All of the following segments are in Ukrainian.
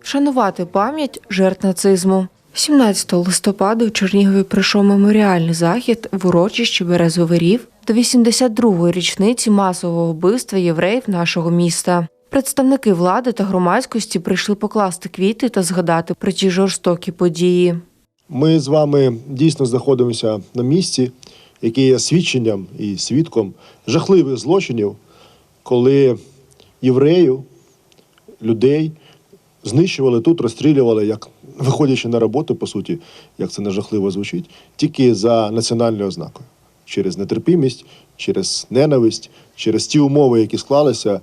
Вшанувати пам'ять жертв нацизму. 17 листопада у Чернігові прийшов меморіальний захід в урочищі Березовий Рів до 82-ї річниці масового вбивства євреїв нашого міста. Представники влади та громадськості прийшли покласти квіти та згадати про ті жорстокі події. Ми з вами дійсно знаходимося на місці, яке є свідченням і свідком жахливих злочинів, коли євреїв, людей знищували тут, розстрілювали, як виходячи на роботу, по суті, як це не жахливо звучить, тільки за національною ознакою, через нетерпімість, через ненависть, через ті умови, які склалися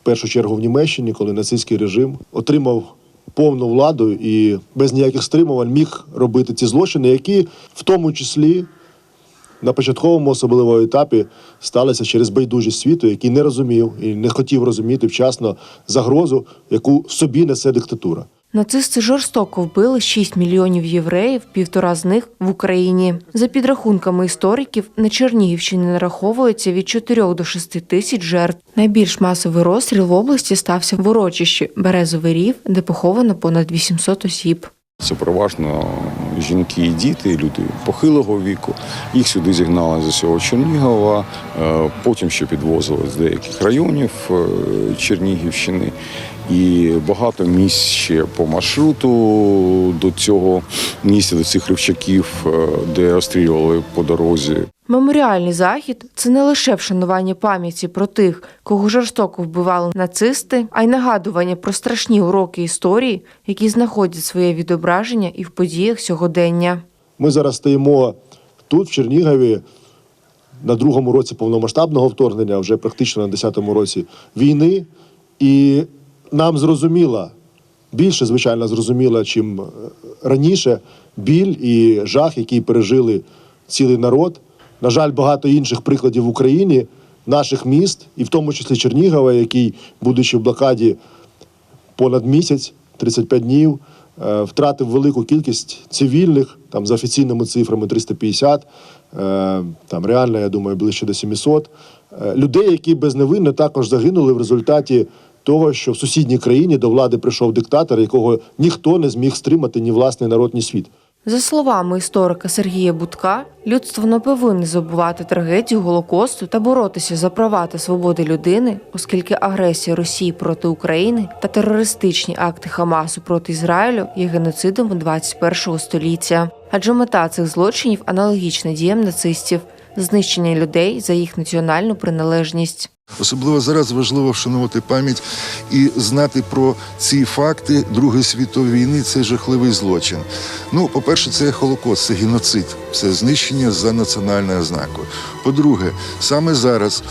в першу чергу в Німеччині, коли нацистський режим отримав повну владу і без ніяких стримувань міг робити ці злочини, які в тому числі на початковому особливому етапі сталися через байдужість світу, який не розумів і не хотів розуміти вчасно загрозу, яку собі несе диктатура. Нацисти жорстоко вбили 6 мільйонів євреїв, півтора з них в Україні. За підрахунками істориків, на Чернігівщині нараховується від 4 до 6 тисяч жертв. Найбільш масовий розстріл в області стався в урочищі Березовий Рів, де поховано понад 800 осіб. Це переважно жінки і діти, люди похилого віку. Їх сюди зігнали з усього Чернігова, е, потім ще підвозили з деяких районів е, Чернігівщини. І багато місць ще по маршруту до цього місця, до цих рівчаків, е, де розстрілювали по дорозі. Меморіальний захід це не лише вшанування пам'яті про тих, кого жорстоко вбивали нацисти, а й нагадування про страшні уроки історії, які знаходять своє відображення і в подіях сьогодення. Ми зараз стоїмо тут, в Чернігові, на другому році повномасштабного вторгнення, вже практично на 10-му році війни, і нам зрозуміла, більше, звичайно, зрозуміла, чим е, раніше, біль і жах, який пережили цілий народ. На жаль, багато інших прикладів в Україні, наших міст, і в тому числі Чернігова, який, будучи в блокаді понад місяць, 35 днів, е, втратив велику кількість цивільних, там за офіційними цифрами 350, е, там реально, я думаю, ближче до 700. Е, Людей, які безневинно також загинули в результаті того, що в сусідній країні до влади прийшов диктатор, якого ніхто не зміг стримати ні власний народ, ні світ. За словами історика Сергія Будка, людство не повинне забувати трагедію Голокосту та боротися за права та свободи людини, оскільки агресія Росії проти України та терористичні акти Хамасу проти Ізраїлю є геноцидом 21 століття. Адже мета цих злочинів аналогічна діям нацистів знищення людей за їх національну приналежність. Особливо зараз важливо вшанувати пам'ять і знати про ці факти Другої світової війни. Це жахливий злочин. Ну, по-перше, це Холокост, це геноцид, це знищення за національною ознакою. По-друге, саме зараз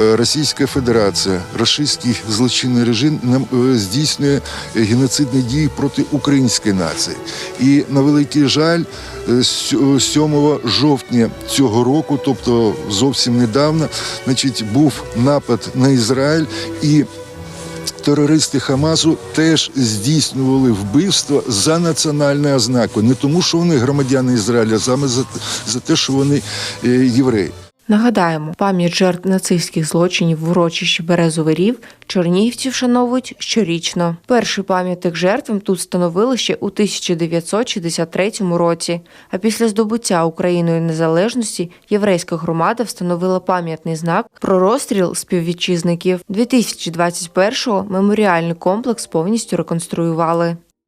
е, Російська Федерація, рашистський злочинний режим нам е, здійснює геноцидні дії проти української нації. І на великий жаль, е, 7 жовтня цього року, тобто зовсім недавно, значить, був напад на Ізраїль і. Терористи Хамасу теж здійснювали вбивство за національною ознакою, не тому, що вони громадяни Ізраїля, а саме за, за те, що вони е, євреї. Нагадаємо, пам'ять жертв нацистських злочинів в урочищі Березовий Рів чернігівці вшановують щорічно. Перший пам'ятник жертвам тут встановили ще у 1963 році. А після здобуття Україною незалежності єврейська громада встановила пам'ятний знак про розстріл співвітчизників. 2021-го меморіальний комплекс повністю реконструювали.